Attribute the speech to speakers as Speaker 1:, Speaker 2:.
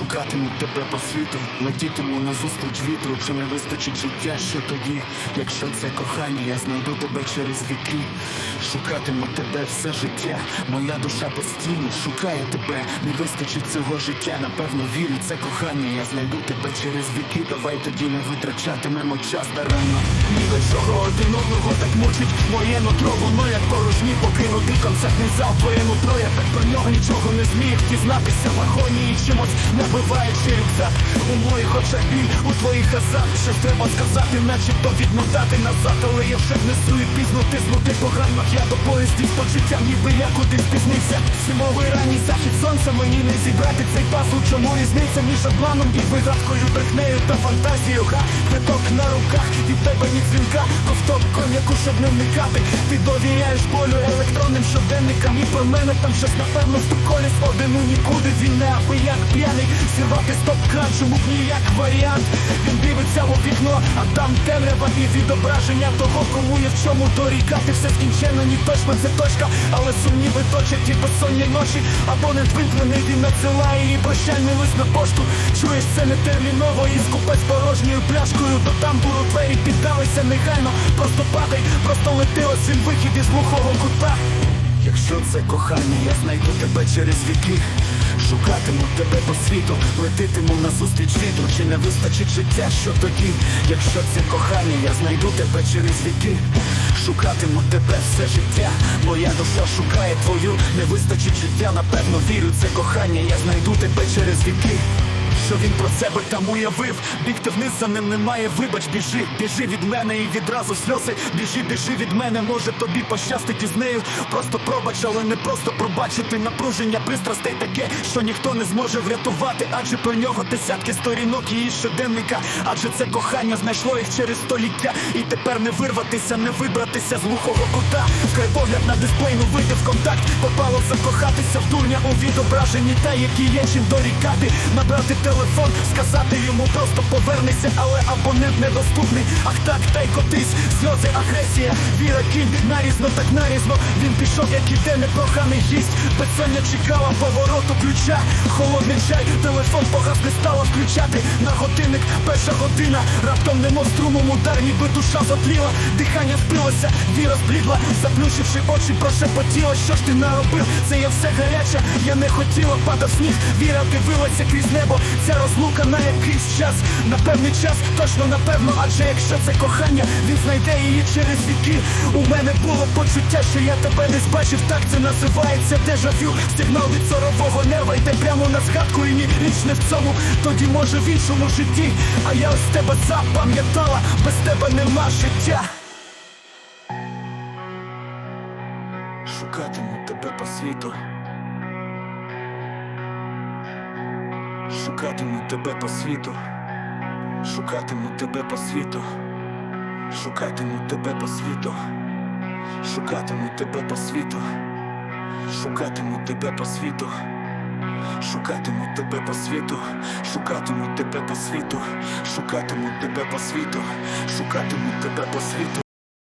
Speaker 1: Шукатиму тебе по світу, летітиму на зустріч вітру, чи не вистачить життя, що тоді, якщо це кохання, я знайду тебе через віки. Шукатиму тебе все життя, моя душа постійно шукає тебе, не вистачить цього життя, напевно вірю, це кохання, я знайду тебе через віки. Давай тоді не витрачатимемо час даремно. Ні до чого один одного так мучить моє нутро, воно як порожні покинутий концертний зал, твоє нутро, я так про нього нічого не зміг дізнатися в агонії чимось набиваючи рюкзак У моїх очах біль, у твоїх азах Що треба сказати, начебто відмотати назад. Але я вже внесу і пізно тиснути по гранях Я до поїздів з почуттям, ніби я кудись спізнився Зимовий ранній захід сонця мені не зібрати цей пазл. Чому різниця між обманом і вигадкою, брехнею та фантазією? Ха, квиток на руках, від тебе ні дзвінка. Ковток коньяку, щоб не вникати Ти довіряєш болю електронним щоденникам. І про мене там щось напевно стуколіс один у нікуди Він не аби як п'яний. Зірвати стоп-кран, чому б ніяк варіант? Він дивиться у вікно, а там темрява і відображення того, кому є в чому дорікати. Все скінчено, ні точно це точка, але сумніви точать і безсонні ночі. Абонент вимкнений, він надсилає її прощальний лист на пошту. Чуєш це не терміново і скупець порожньою пляшкою До тамбуру двері піддалися негайно. Просто падай, просто лети осінь вихід із глухого кута Якщо це кохання, я знайду тебе через віки. Шукатиму тебе по світу, летитиму на зустріч вітру Чи не вистачить життя, що тоді? Якщо це кохання, я знайду тебе через віки. Шукатиму тебе все життя, моя душа шукає твою, не вистачить життя, напевно вірю, це кохання, я знайду тебе через віки що він про себе там уявив. Бігти вниз за ним немає, вибач, біжи, біжи від мене і відразу сльози. Біжи, біжи від мене, може тобі пощастить із нею. Просто пробач, але не просто пробачити. Напруження пристрастей таке, що ніхто не зможе врятувати. Адже про нього десятки сторінок її щоденника. Адже це кохання знайшло їх через століття. І тепер не вирватися, не вибратися з глухого кута. Вкрай погляд на дисплейну вийти в контакт. Попало закохатися в дурня у відображенні Та які є чим дорікати. Набрати телефон, сказати йому просто повернися, але абонент недоступний. Ах так, та й котись, сльози, агресія, кінь, нарізно, так нарізно. Він пішов, як іде непроханий гість. Безсоння чекала повороту ключа. Холодний чай, телефон погас не стала включати. На годинник, перша година, раптом немов струмом удар, ніби душа затліла, дихання збилося, віра зблідла, заплющивши очі, прошепотіла, що ж ти наробив? Це я все гаряче, я не хотіла, падав сніг, віра дивилася крізь небо. Ця розлука на якийсь час, на певний час, точно напевно, адже якщо це кохання, він знайде її через віки. У мене було почуття, що я тебе не збачив, так це називається дежавю. Сигнал від зорового неба йде прямо на згадку, і ні, річ не в цьому, тоді може в іншому житті. А я ось тебе запам'ятала, без тебе нема життя. Шукатиму тебе по світу. Шукатиму тебе по світу, шукатиму тебе по світу, шукатиму тебе по світу, шукатиму тебе по світу, шукатиму тебе по світу, шукатиму тебе по світу, шукатиму тебе по світу, шукатиму тебе по світу, шукатиму тебе по світу.